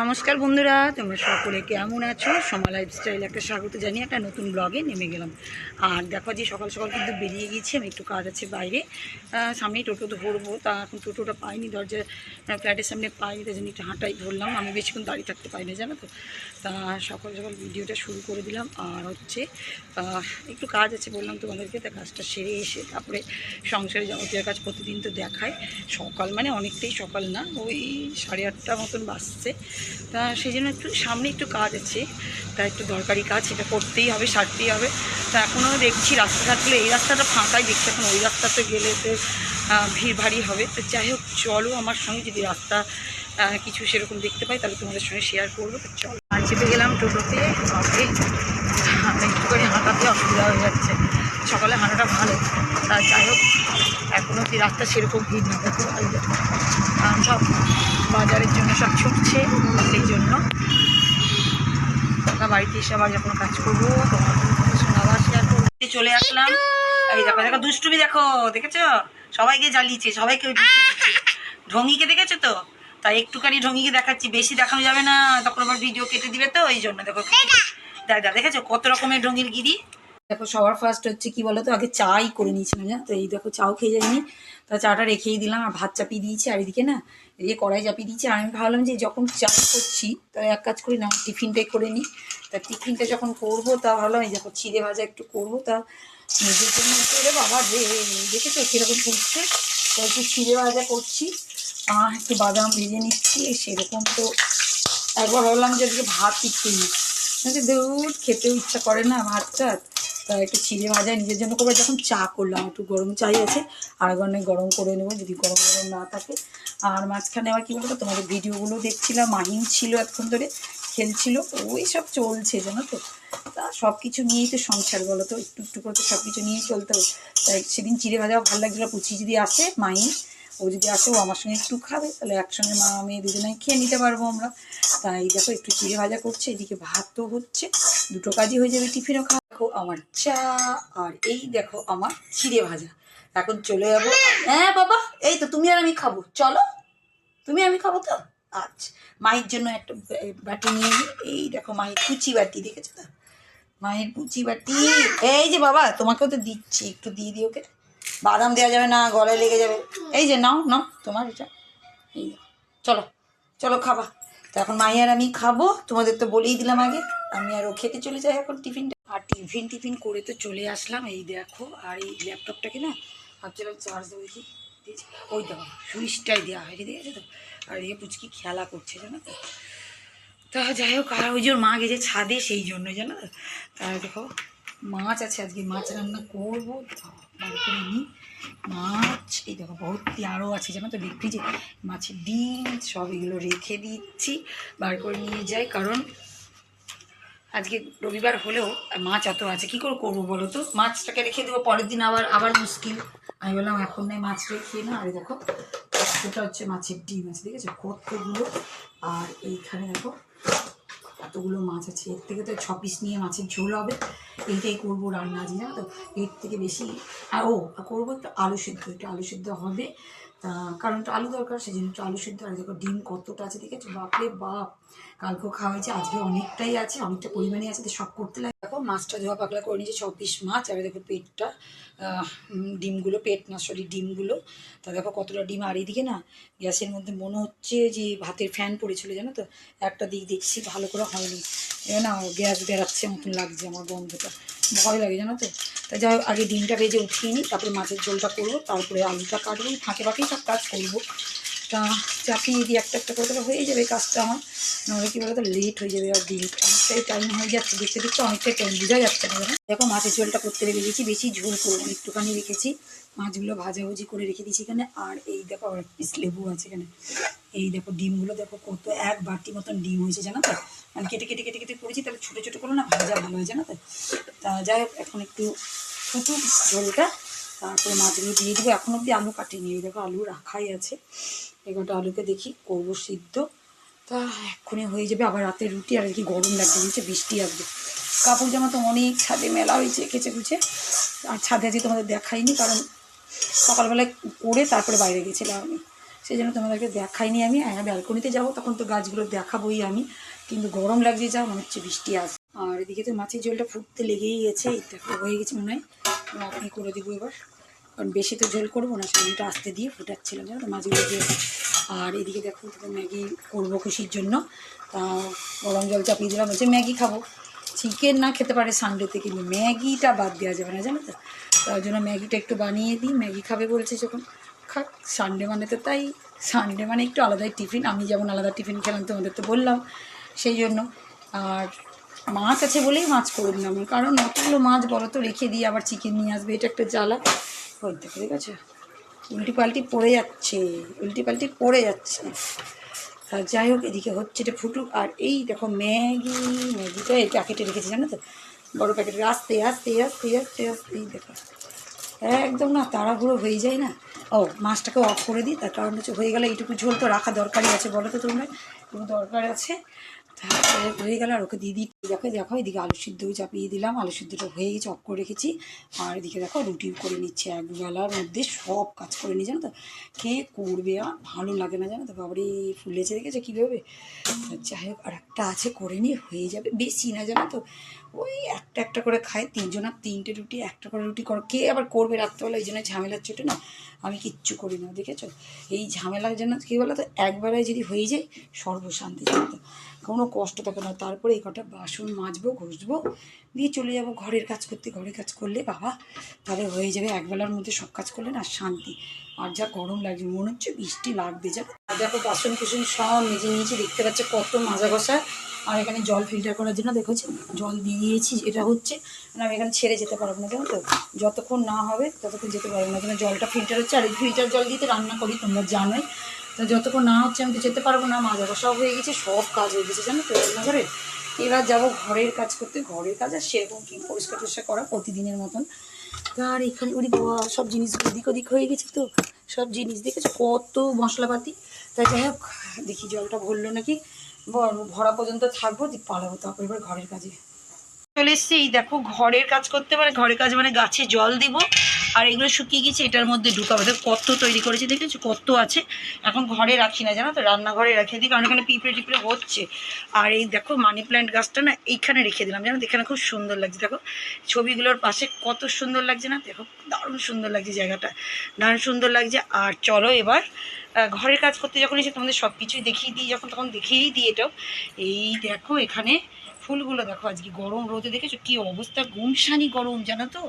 নমস্কার বন্ধুরা, তোমরা সকলে কেমন আছো? সমা লাইফস্টাইল একটা স্বাগত জানিয়ে একটা নতুন ব্লগে নেমে গেলাম। আর দেখো যে সকাল সকাল কিন্তু বেরিয়ে গেছি আমি একটু কাজ আছে বাইরে। সামনেই টোটো ধরবো, তা এখন টোটোটা পাইনি, দরজা ফ্ল্যাটের সামনে পাইনি, তাই জন্য একটু হাঁটাই ধরলাম। আমি বেশিক্ষণ দাঁড়িয়ে থাকতে পারি না, জানো তো। তা সকাল সকাল ভিডিওটা শুরু করে দিলাম। আর হচ্ছে একটু কাজ আছে বললাম তোমাদেরকে, তা কাজটা সেরে এসে তারপরে সংসারে যাবতীয় কাজ প্রতিদিন তো দেখায়। সকাল মানে অনেকটাই সকাল না, ওই সাড়ে আটটা মতন বাজছে। তা সেই জন্য একটু সামনে একটু কাজ আছে। তা একটু দরকারি কাজ, সেটা করতেই হবে, সারতেই হবে। তা এখনও দেখছি রাস্তাঘাটগুলো এই রাস্তাটা ফাঁকাই দেখছি এখন, ওই রাস্তাতে গেলে তো ভিড় ভারী হবে। তো যাই হোক, চলো আমার সঙ্গে যদি রাস্তা কিছু সেরকম দেখতে পাই, তাহলে তোমাদের সঙ্গে শেয়ার করব। তো চলো। চেপে গেলাম টোটোতে তবে একটুখানি হাঁটাতে অসুবিধা হয়ে যাচ্ছে। সকালে হাঁটাটা ভালো। তা যাই হোক এখনও কি রাস্তা সেরকম ভিড় না, দেখো সব বাজারের জন্য সব ছুটছে। আমরা বাড়িতে এসে আবার যখন কাজ করব তখন আবার শেয়ার করব। চলে আসলাম। এই দেখো দেখো দুষ্টুমি দেখো দেখেছ? সবাইকে জ্বালিয়েছে সবাইকে। ঢঙ্গিকে দেখেছ তো? তাই একটুখানি ঢঙ্গিকে দেখাচ্ছি বেশি দেখানো যাবে না তখন আবার ভিডিও কেটে দিবে তো ওই জন্য দেখো। দাদা দেখেছ? কত রকমের ঢঙ্গির গিরি? দেখো, সবার ফার্স্ট হচ্ছে কি বলতো, আগে চাই করে নিয়েছিলাম, জানো তো? এই দেখো, চাও খেয়ে যাইনি তা চাটা রেখেই দিলাম, আর ভাত চাপিয়ে দিয়েছি, আর এদিকে না এদিকে কড়াই চাপিয়ে দিয়েছি, আর আমি ভাবলাম যে যখন চা করছি, তা এক কাজ করি, না টিফিনটাই করে নিই। তা টিফিনটা যখন করব, তা ভাবলাম, এই দেখো, চিড়ে ভাজা একটু করব। তা নিজের জন্য করে বাবা রে, দেখেছ কীরকম করছে? তা একটু চিড়ে ভাজা করছি আর একটু বাদাম ভেজে নিচ্ছি সেরকম তো। একবার ভাবলাম যে আজকে ভাত কিন্তু দুধ খেতেও ইচ্ছা করে না ভাত টাত তা একটু চিড়ে ভাজা নিজের জন্য করব। যখন চা করলাম, একটু গরম চাই আছে আর গরমে গরম করে নেব যদি গরম গরম না থাকে। আর মাঝখানে আবার কী বলতো, তোমাদের ভিডিওগুলো দেখছিলাম মাহিন ছিল এতক্ষণ ধরে, খেলছিল ওই সব চলছে জানো তো। তা সব কিছু নিয়েই তো সংসার বলো তো, একটু একটু করে তো সব কিছু নিয়েই চলতে হবে। তাই সেদিন চিড়ে ভাজাও ভালো লাগছিল পুচি যদি আসে মাহিন ও যদি আসে, ও আমার সঙ্গে একটু খাবে, তাহলে একসঙ্গে মা মেয়ে দুজনে খেয়ে নিতে পারব আমরা। তাই দেখো, একটু চিড়ে ভাজা করছে, এদিকে ভাতও হচ্ছে, দুটো কাজই হয়ে যাবে টিফিনও খাওয়া। দেখো আমার চা, আর এই দেখো আমার চিড়ে ভাজা। এখন চলে যাব। হ্যাঁ বাবা, এই তো তুমি আর আমি খাব। চলো, তুমি আমি খাব তো? আচ্ছা মায়ের জন্য একটা বাটি নিয়ে এই দেখো মায়ের কুচি বাটি, দেখেছ তো? মায়ের কুচি বাটি। এই যে বাবা, তোমাকেও তো দিচ্ছি, একটু দিয়ে দিও ওকে। বাদাম দেওয়া যাবে না, গলায় লেগে যাবে। এই যে, নাও নাও, তোমার এটা। এই চলো চলো খাবা। তো এখন মাই আর আমি খাব। তোমাদের তো বলেই দিলাম আগে। আমি আর ও খেতে চলে যাই এখন টিফিনটা। আর টিফিন টিফিন করে তো চলে আসলাম। এই দেখো, আর এই ল্যাপটপটাকে না ভাবছিলাম চার্জ দেবো দেখি ওই দেখো সুইচটাই দেওয়া হয়েছে ঠিক আছে তো? আর এই পুচকি খেলা করছে, জানো তো? তা যাই হোক, আর ওই যে ওর মা গেছে ছাদে, সেই জন্য, জানো তা দেখো মাছ আছে, আজকে মাছ রান্না করব। বার করে নিই মাছ, এই দেখো ভর্তি আরও আছে, জানো তো দেখবি যে মাছের ডিম, সব এগুলো রেখে দিচ্ছি, বার করে নিয়ে যাই, কারণ আজকে রবিবার হলেও মাছ এত আছে, কি করে করব বলো তো? মাছটাকে রেখে দেবো, পরের দিন আবার আবার মুশকিল। আমি বললাম, এখন নাই মাছটা খেয়ে না। আরে দেখো কতটা হচ্ছে মাছের ডিম আছে ঠিক আছে কতগুলো। আর এইখানে দেখো এতগুলো মাছ আছে। এর থেকে তো ছ পিস নিয়ে মাছের ঝোল হবে। এইটাই করব রান্না আজ, জানো তো? এর থেকে বেশি ও, করব একটু আলু সেদ্ধ, একটু আলু সেদ্ধ হবে। কারণ একটু আলু দরকার সেই জন্য একটু আলু সেদ্ধ। আর দেখো ডিম কতটা আছে, দেখেছ? বাপরে বাপ! কালকেও খাওয়া হয়েছে, আজকে অনেকটাই আছে, অনেকটা পরিমাণে আছে সব করতে দেখো, মাছটা ধোয়া পাকলা করে নিয়েছে, ছ পিস মাছ, আর দেখো পেটটা ডিমগুলো, পেট না সরি ডিমগুলো। তা দেখো কতটা ডিম, আর এইদিকে না, গ্যাসের মধ্যে মনে হচ্ছে যে ভাতের ফ্যান পড়েছিল, জানো তো? একটা দিক দেখছি ভালো করে হয়নি। এ না গ্যাস বেরাচ্ছে মতন লাগছে আমার গন্ধটা। ভয় লাগে, জানো তো? তা যাই আগে ডিমটা ভেজে উঠিয়ে নিই, তারপরে মাছের ঝোলটা করব, তারপরে আলুটা কাটবো ফাঁকে ফাঁকেই সব কাজ করব। তা চাপিয়ে দিয়ে একটা একটা করে হয়ে যাবে কাজটা আমার। নাহলে কী বলতো লেট হয়ে যাবে আর ডিম অনেকটাই টাইম হয়ে যাচ্ছে, দেখতে দেখতে অনেকটাই টাইম বোঝা যাচ্ছে না দেখো, মাছের ঝোলটা করতে রেখে দিয়েছি, বেশি ঝোল করব একটুখানি রেখেছি। মাছগুলো ভাজাভুজি করে রেখে দিয়েছি এখানে। আর এই দেখো আর পিস লেবু আছে এখানে। এই দেখো, ডিমগুলো দেখো, কত এক বাটি মতন ডিম হয়েছে, জানো তো? মানে কেটে কেটে কেটে কেটে করেছি, তাহলে ছোটো ছোটো করে না ভাজা ভালো হয়, জানো তো? তা যাই হোক, এখন একটু ফুটুক ঝোলটা। তারপরে মাছগুলো দিয়ে দেবো। এখন অব্দি আলু কাটিয়ে নিয়ে দেখো, আলু রাখাই আছে। এগারোটা আলুকে দেখি করব সিদ্ধ। তা এক্ষুনি হয়ে যাবে, আবার রাতে রুটি, আর কি গরম লাগবে নিচে বৃষ্টি আসবে। কাপড় জামা তো অনেক ছাদে মেলা হয়েছে, কেচে কুচে। আর ছাদে আজকে তোমাদের দেখাইনি, কারণ সকালবেলায় করে তারপরে বাইরে গেছিলাম আমি। সেই জন্য তোমাদেরকে দেখাইনি আমি হ্যাঁ ব্যালকনিতে যাব, তখন তো গাছগুলো দেখাবোই আমি। কিন্তু গরম লাগছে যা, মনে হচ্ছে বৃষ্টি আসবে। আর এদিকে তো মাছের জলটা ফুটতে লেগেই গেছে দেখো হয়ে গেছে মনে হয়। আপনি করে দেবো এবার। কারণ বেশি তো ঝোল করব না সেগুলোটা আস্তে দিয়ে ফুটাচ্ছিলাম জানো তো মাছগুলো দিয়ে আর এদিকে দেখো তো ম্যাগি করব খুশির জন্য। তা গরম জল চাপিয়ে দিলাম বলছে ম্যাগি খাব। চিকেন না খেতে পারে সানডেতে কিন্তু ম্যাগিটা বাদ দেওয়া যাবে না, জানো তো। তার জন্য ম্যাগিটা একটু বানিয়ে দিই, ম্যাগি খাবে বলছে যখন। খাক সানডে মানে তো তাই। সানডে মানে একটু আলাদাই টিফিন। আমি যেমন আলাদা টিফিন খেলাম, তোমাদের তো বললাম। সেই জন্য। আর মাছ আছে বলেই মাছ করে দিলাম কারণ অতগুলো মাছ বলো তো, রেখে দিয়ে আবার চিকেন নিয়ে আসবে, এটা একটা জ্বালা। দেখো ঠিক আছে? উল্টি পাল্টি পড়ে যাচ্ছে উল্টি পাল্টি পড়ে যাচ্ছে। আর যাই হোক, এদিকে হচ্ছে এটা ফুটুক। আর এই দেখো ম্যাগি, ম্যাগিটা এই প্যাকেটে রেখেছি, জানো তো? বড়ো প্যাকেটে আস্তে আস্তে আস্তে আস্তে আস্তে, এই দেখো। একদম না, তাড়াহুড়ো হয়ে যায় না? ও, মাছটাকে অফ করে দিই, তার কারণ হচ্ছে হয়ে গেলে এইটুকু ঝোল তো রাখা দরকারই আছে, বলো তো তোমরা? দরকার আছে? হয়ে গেল আর ওকে দিয়ে দিই, দেখো দেখো, এদিকে আলু সিদ্ধও চাপিয়ে দিলাম, আলু সিদ্ধটা হয়ে গেছে, অফ করে রেখেছি। আর এদিকে দেখো, রুটি করে নিচ্ছে একবেলার মধ্যে, সব কাজ করে নিই জানো তো? কে করবে আর ভালো লাগে না, জানো তো? বাবারে ফুলেছে দেখেছে কীভাবে যাই হোক, আর একটা আছে, করে নিয়ে হয়ে যাবে। বেশি না, জানো তো? ওই একটা একটা করে খায়, তিনজন আর তিনটে রুটি, একটা করে রুটি করো, কে আবার করবে রাত্রেবেলা, এই জন্য ঝামেলার চোটে না, আমি কিচ্ছু করি না, দেখেছ? এই ঝামেলার জন্য কী বলো তো একবেলায় যদি হয়ে যায়, সর্বশান্তি জানো তো কোনো কষ্ট থাকে না, তারপরে এই কটা বাসন মাজবো, ঘষবো, দিয়ে চলে যাব ঘরের কাজ করতে, ঘরের কাজ করলে বাবা তাহলে হয়ে যাবে, একবেলার মধ্যে সব কাজ করলে না শান্তি। আর যা গরম লাগছে, মনে হচ্ছে বৃষ্টি লাগবে যা দেখো বাসন কুসন সব মেজে নিয়েছি, দেখতে পাচ্ছে কত মাজা ঘষা। আর এখানে জল ফিল্টার করার জন্য দেখেছি জল দিয়েছি, এটা হচ্ছে মানে আমি এখানে ছেড়ে যেতে পারব না, জানো তো? যতক্ষণ না হবে ততক্ষণ যেতে পারব না এখানে জলটা ফিল্টার হচ্ছে, আর এই ফিল্টার জল দিতে রান্না করি, তোমরা জানোই। তো যতক্ষণ না হচ্ছে আমি তো যেতে পারব না, মাজা ঘষাও হয়ে গেছে, সব কাজ হয়ে গেছে, জানো তো? রান্নাঘরে। এবার যাব ঘরের কাজ করতে, ঘরের কাজ আর সেরকম কি পরিষ্কার টরিষ্কার করা প্রতিদিনের মতন। আর এখানে ওদিক বাবা, সব জিনিস ওদিক ওদিক হয়ে গেছে তো। সব জিনিস দেখেছ? কত মশলাপাতি। তাই যাই হোক দেখি জলটা ভরলো নাকি। ভরা পর্যন্ত থাকব পালাবো তারপর এবার ঘরের কাজে। চলে এসছি দেখো ঘরের কাজ করতে মানে ঘরের কাজ মানে গাছে জল দিব। আর এগুলো শুকিয়ে গেছে, এটার মধ্যে ঢুকাবো। দেখো কত তৈরি করেছে, দেখেছ? কত আছে। এখন ঘরে রাখি না, জানো তো? রান্নাঘরে রেখে দিই, কারণ এখানে পিঁপড়ে টিপড়ে হচ্ছে। আর এই দেখো মানি প্ল্যান্ট গাছটা না, এইখানে রেখে দিলাম, জানো এখানে খুব সুন্দর লাগছে। দেখো, ছবিগুলোর পাশে কত সুন্দর লাগছে না? দেখো, দারুণ সুন্দর লাগছে জায়গাটা। দারুণ সুন্দর লাগছে। আর চলো এবার ঘরের কাজ করতে যখন এসে তোমাদের সব কিছুই দেখিয়ে দিই, যখন তখন দেখিয়েই দিই এটাও। এই দেখো এখানে ফুলগুলো দেখো, আজকে গরম রোদে দেখেছ? কি অবস্থা গুমসানি গরম, জানো তো?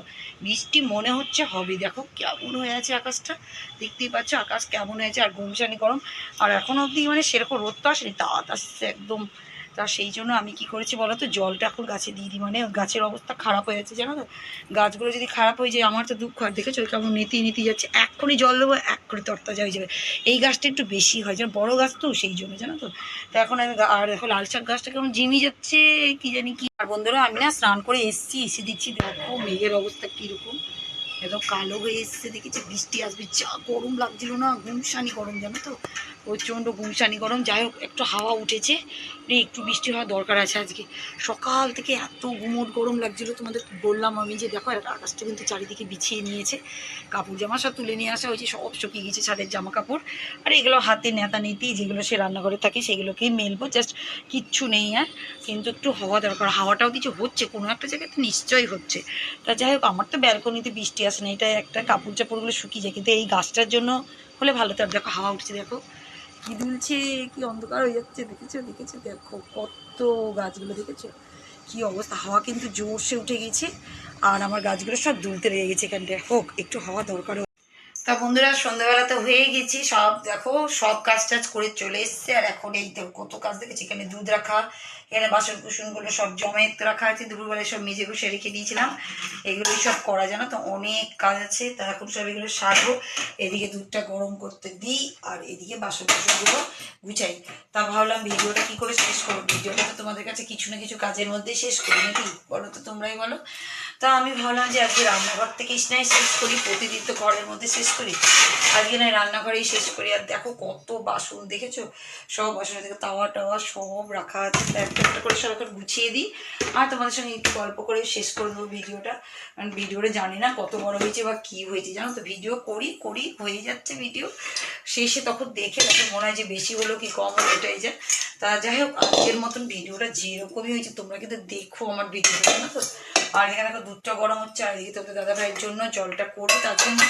বৃষ্টি মনে হচ্ছে হবে। দেখো কেমন হয়ে আছে আকাশটা। দেখতেই পাচ্ছ আকাশ কেমন হয়েছে, আর গুমসানি গরম। আর এখন অবধি মানে সেরকম রোদ তো আসেনি, তাঁত আসছে একদম। তা সেই জন্য আমি কি করেছি বলো তো জলটা এখন গাছে দিয়ে দিই। মানে গাছের অবস্থা খারাপ হয়ে যাচ্ছে, জানো তো? গাছগুলো যদি খারাপ হয়ে যায়, আমার তো দুঃখ আর দেখেছ? কেমন নেতি নেতি যাচ্ছে। এক্ষুনি জল দেবো এক্ষুনি তরতাজা হয়ে যাবে। এই গাছটা একটু বেশি হয়। যেন বড়ো গাছ তো, সেই জন্য, জানো তো? তো এখন আমি আর দেখো লাল শাক গাছটা কেমন জিমি যাচ্ছে, কি জানি কি। আর বন্ধুরা, আমি না স্নান করে এসছি, এসে দিচ্ছি দেখো মেঘের অবস্থা কীরকম। একদম কালো হয়ে এসছে, দেখেছি বৃষ্টি আসবে। যা গরম লাগছিল না গুমসানি গরম, জানো তো? প্রচণ্ড গুমসানি গরম। যাই হোক, একটু হাওয়া উঠেছে। রে, একটু বৃষ্টি হওয়ার দরকার আছে আজকে। সকাল থেকে এত গুমোট গরম লাগছিল, তোমাদের বললাম আমি যে, দেখো আর আকাশটা কিন্তু চারিদিকে বিছিয়ে নিয়েছে। কাপড় জামা সব তুলে নিয়ে আসা হয়েছে, সব শুকিয়ে গেছে ছাদের জামা কাপড় আর এগুলো হাতে নেতা নেতি, যেগুলো সে রান্নাঘরে থাকে সেগুলোকেই মেলবো। জাস্ট কিচ্ছু নেই আর। কিন্তু একটু হাওয়া দরকার। হাওয়াটাও কিছু হচ্ছে, কোনো একটা জায়গায় তো নিশ্চয়ই হচ্ছে। তা যাই হোক, আমার তো ব্যালকনিতে বৃষ্টি আসে না। এটা একটা কাপড় চাপড়গুলো শুকিয়ে যায়। কিন্তু এই গাছটার জন্য হলে ভালো। তো আর দেখো, হাওয়া উঠছে, দেখো। কি দুলছে, কি অন্ধকার হয়ে যাচ্ছে, দেখেছ দেখেছ, দেখো কত গাছগুলো দেখেছ, কি অবস্থা, হাওয়া কিন্তু জোরসে উঠে গেছে, আর আমার গাছগুলো সব দুলতে রয়ে গেছে এখানটায় হোক, একটু হাওয়া দরকার তা বন্ধুরা, সন্ধ্যাবেলা তো হয়ে গেছি, সব দেখো, সব কাজ টাজ করে চলে এসছে, আর এখন এই কত কাজ দেখেছি, এখানে দুধ রাখা, এখানে বাসন কুসনগুলো সব জমায়েত রাখা আছে দুপুরবেলায় সব মেজে ঘষে রেখে দিয়েছিলাম, এগুলোই সব করা জানো তো, অনেক কাজ আছে, তা এখন সব এগুলো সারবো, এদিকে দুধটা গরম করতে দিই, আর এদিকে বাসন কুসনগুলো গুছাই, তা ভাবলাম ভিডিওটা কি করে শেষ করব, ভিডিওটা তো তোমাদের কাছে কিছু না কিছু কাজের মধ্যে শেষ করি, নাকি? বলো তো তোমরাই বলো তা আমি ভাবলাম যে আজকে রান্নাঘর থেকে ইসনাই শেষ করি, প্রতিদিন তো ঘরের মধ্যে শেষ করি। আজকে না রান্নাঘরেই শেষ করি। আর দেখো কত বাসন, দেখেছ? সব বাসনের থেকে তাওয়া টাওয়া সব রাখা আছে। একটা একটা করে সব এখন গুছিয়ে দিই। আর তোমাদের সঙ্গে একটু গল্প করে শেষ করে দেবো ভিডিওটা। কারণ ভিডিওটা জানি না কত বড় হয়েছে বা কি হয়েছে। জানো তো, ভিডিও করি করি, হয়ে যাচ্ছে ভিডিও। শেষে তখন দেখে তাকে মনে হয় যে বেশি হলো কি কম হলো, এটাই যে। তা যাই হোক, আজকের মতন ভিডিওটা যেরকমই হয়েছে, তোমরা কিন্তু দেখো আমার ভিডিওটা, জানো তো? আর এখানে দুধটা গরম হচ্ছে আর এদিকে তোদের দাদাভাইয়ের জন্য জলটা করে তার জন্য